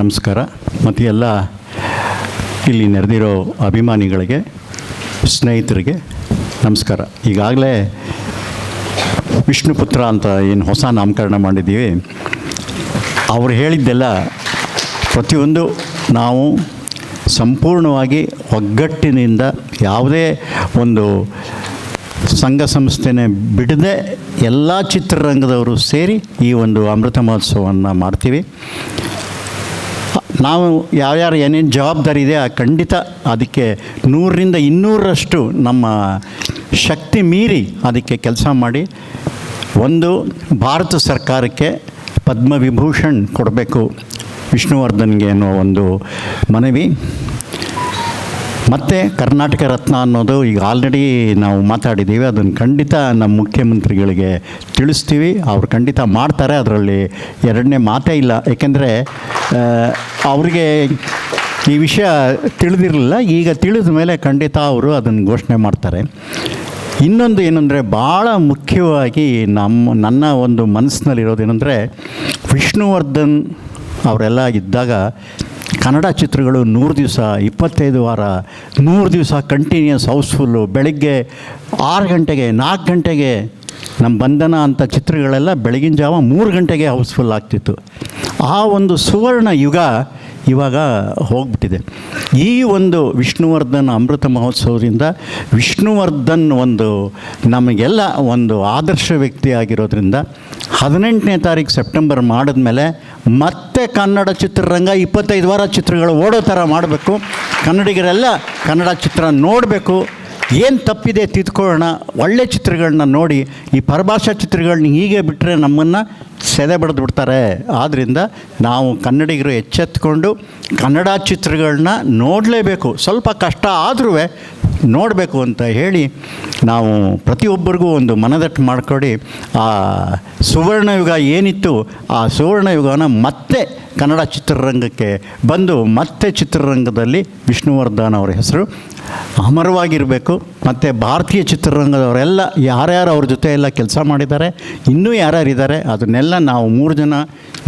ನಮಸ್ಕಾರ. ಮತ್ತು ಎಲ್ಲ ಇಲ್ಲಿ ನೆರೆದಿರೋ ಅಭಿಮಾನಿಗಳಿಗೆ, ಸ್ನೇಹಿತರಿಗೆ ನಮಸ್ಕಾರ. ಈಗಾಗಲೇ ವಿಷ್ಣುಪುತ್ರ ಅಂತ ಏನು ಹೊಸ ನಾಮಕರಣ ಮಾಡಿದ್ದೀವಿ. ಅವರು ಹೇಳಿದ್ದೆಲ್ಲ ಪ್ರತಿಯೊಂದು ನಾವು ಸಂಪೂರ್ಣವಾಗಿ ಒಗ್ಗಟ್ಟಿನಿಂದ ಯಾವುದೇ ಒಂದು ಸಂಘ ಸಂಸ್ಥೆನೇ ಬಿಡದೆ ಎಲ್ಲ ಚಿತ್ರರಂಗದವರು ಸೇರಿ ಈ ಒಂದು ಅಮೃತ ಮಹೋತ್ಸವವನ್ನು ಮಾಡ್ತೀವಿ. ನಾವು ಯಾವ್ಯಾರು ಏನೇನು ಜವಾಬ್ದಾರಿ ಇದೆ, ಆ ಖಂಡಿತ ಅದಕ್ಕೆ ನೂರರಿಂದ ಇನ್ನೂರರಷ್ಟು ನಮ್ಮ ಶಕ್ತಿ ಮೀರಿ ಅದಕ್ಕೆ ಕೆಲಸ ಮಾಡಿ. ಒಂದು, ಭಾರತ ಸರ್ಕಾರಕ್ಕೆ ಪದ್ಮವಿಭೂಷಣ್ ಕೊಡಬೇಕು ವಿಷ್ಣುವರ್ಧನ್ಗೆ ಅನ್ನೋ ಒಂದು ಮನವಿ. ಮತ್ತು ಕರ್ನಾಟಕ ರತ್ನ ಅನ್ನೋದು ಈಗ ಆಲ್ರೆಡಿ ನಾವು ಮಾತಾಡಿದ್ದೀವಿ, ಅದನ್ನು ಖಂಡಿತ ನಮ್ಮ ಮುಖ್ಯಮಂತ್ರಿಗಳಿಗೆ ತಿಳಿಸ್ತೀವಿ. ಅವ್ರು ಖಂಡಿತ ಮಾಡ್ತಾರೆ, ಅದರಲ್ಲಿ ಎರಡನೇ ಮಾತೇ ಇಲ್ಲ. ಏಕೆಂದರೆ ಅವ್ರಿಗೆ ಈ ವಿಷಯ ತಿಳಿದಿರಲಿಲ್ಲ. ಈಗ ತಿಳಿದ ಮೇಲೆ ಖಂಡಿತ ಅವರು ಅದನ್ನು ಘೋಷಣೆ ಮಾಡ್ತಾರೆ. ಇನ್ನೊಂದು ಏನಂದರೆ ಭಾಳ ಮುಖ್ಯವಾಗಿ ನಮ್ಮ ನನ್ನ ಒಂದು ಮನಸ್ಸಿನಲ್ಲಿರೋದೇನೆಂದರೆ ವಿಷ್ಣುವರ್ಧನ್ ಅವರೆಲ್ಲ ಇದ್ದಾಗ ಕನ್ನಡ ಚಿತ್ರಗಳು ನೂರು ದಿವಸ, ಇಪ್ಪತ್ತೈದು ವಾರ, ನೂರು ದಿವಸ ಕಂಟಿನ್ಯೂಸ್ ಹೌಸ್ಫುಲ್ಲು ಬೆಳಗ್ಗೆ ಆರು ಗಂಟೆಗೆ, ನಾಲ್ಕು ಗಂಟೆಗೆ ನಮ್ಮ ಬಂಧನ ಅಂತ ಚಿತ್ರಗಳೆಲ್ಲ ಬೆಳಗಿನ ಜಾವ ಮೂರು ಗಂಟೆಗೆ ಹೌಸ್ಫುಲ್ ಆಗ್ತಿತ್ತು. ಆ ಒಂದು ಸುವರ್ಣ ಯುಗ ಇವಾಗ ಹೋಗ್ಬಿಟ್ಟಿದೆ. ಈ ಒಂದು ವಿಷ್ಣುವರ್ಧನ್ ಅಮೃತ ಮಹೋತ್ಸವದಿಂದ ವಿಷ್ಣುವರ್ಧನ್ ಒಂದು ನಮಗೆಲ್ಲ ಒಂದು ಆದರ್ಶ ವ್ಯಕ್ತಿ ಆಗಿರೋದ್ರಿಂದ ಹದಿನೆಂಟನೇ ತಾರೀಕು ಸೆಪ್ಟೆಂಬರ್ ಮಾಡಿದ್ಮೇಲೆ ಮತ್ತೆ ಕನ್ನಡ ಚಿತ್ರರಂಗ ಇಪ್ಪತ್ತೈದು ವಾರ ಚಿತ್ರಗಳು ಓಡೋ ಥರ ಮಾಡಬೇಕು. ಕನ್ನಡಿಗರೆಲ್ಲ ಕನ್ನಡ ಚಿತ್ರ ನೋಡಬೇಕು. ಏನು ತಪ್ಪಿದೆ ತಿದ್ಕೊಳ್ಳೋಣ, ಒಳ್ಳೆ ಚಿತ್ರಗಳನ್ನ ನೋಡಿ, ಈ ಪರಭಾಷಾ ಚಿತ್ರಗಳನ್ನ ಹೀಗೆ ಬಿಟ್ಟರೆ ನಮ್ಮನ್ನು ಸೆದೆ ಬಡ್ದು ಬಿಡ್ತಾರೆ. ಆದ್ದರಿಂದ ನಾವು ಕನ್ನಡಿಗರು ಎಚ್ಚೆತ್ಕೊಂಡು ಕನ್ನಡ ಚಿತ್ರಗಳನ್ನ ನೋಡಲೇಬೇಕು. ಸ್ವಲ್ಪ ಕಷ್ಟ ಆದ್ರೂ ನೋಡಬೇಕು ಅಂತ ಹೇಳಿ ನಾವು ಪ್ರತಿಯೊಬ್ಬರಿಗೂ ಒಂದು ಮನದಟ್ಟು ಮಾಡಿಕೊಡಿ. ಆ ಸುವರ್ಣಯುಗ ಏನಿತ್ತು, ಆ ಸುವರ್ಣಯುಗನ ಮತ್ತೆ ಕನ್ನಡ ಚಿತ್ರರಂಗಕ್ಕೆ ಬಂದು ಮತ್ತೆ ಚಿತ್ರರಂಗದಲ್ಲಿ ವಿಷ್ಣುವರ್ಧನ್ ಅವರ ಹೆಸರು. ಅಮರವಾಗಿರಬೇಕು. ಮತ್ತು ಭಾರತೀಯ ಚಿತ್ರರಂಗದವರೆಲ್ಲ ಯಾರ್ಯಾರು ಅವ್ರ ಜೊತೆ ಎಲ್ಲ ಕೆಲಸ ಮಾಡಿದ್ದಾರೆ, ಇನ್ನೂ ಯಾರ್ಯಾರಿದ್ದಾರೆ, ಅದನ್ನೆಲ್ಲ ನಾವು ಮೂರು ಜನ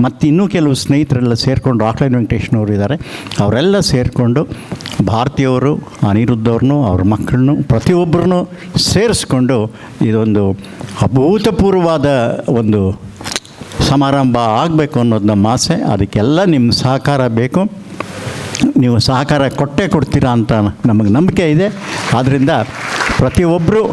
ಮತ್ತು ಇನ್ನೂ ಕೆಲವು ಸ್ನೇಹಿತರೆಲ್ಲ ಸೇರಿಕೊಂಡು ರಾಕ್ಲೈನ್ ವೆಂಕಟೇಶ್ನವರು ಇದ್ದಾರೆ ಅವರೆಲ್ಲ ಸೇರಿಕೊಂಡು ಭಾರತೀಯವರು, ಅನಿರುದ್ಧವ್ರನ್ನೂ, ಅವ್ರ ಮಕ್ಕಳನ್ನು, ಪ್ರತಿಯೊಬ್ಬರನ್ನು ಸೇರಿಸ್ಕೊಂಡು ಇದೊಂದು ಅಭೂತಪೂರ್ವವಾದ ಒಂದು ಸಮಾರಂಭ ಆಗಬೇಕು ಅನ್ನೋದು ನಮ್ಮ ಆಸೆ. ಅದಕ್ಕೆಲ್ಲ ನಿಮ್ಮ ಸಹಕಾರ ಬೇಕು. ನೀವು ಸಹಕಾರ ಕೊಟ್ಟೇ ಕೊಡ್ತೀರಾ ಅಂತ ನಮಗೆ ನಂಬಿಕೆ ಇದೆ. ಆದ್ದರಿಂದ ಪ್ರತಿಯೊಬ್ಬರು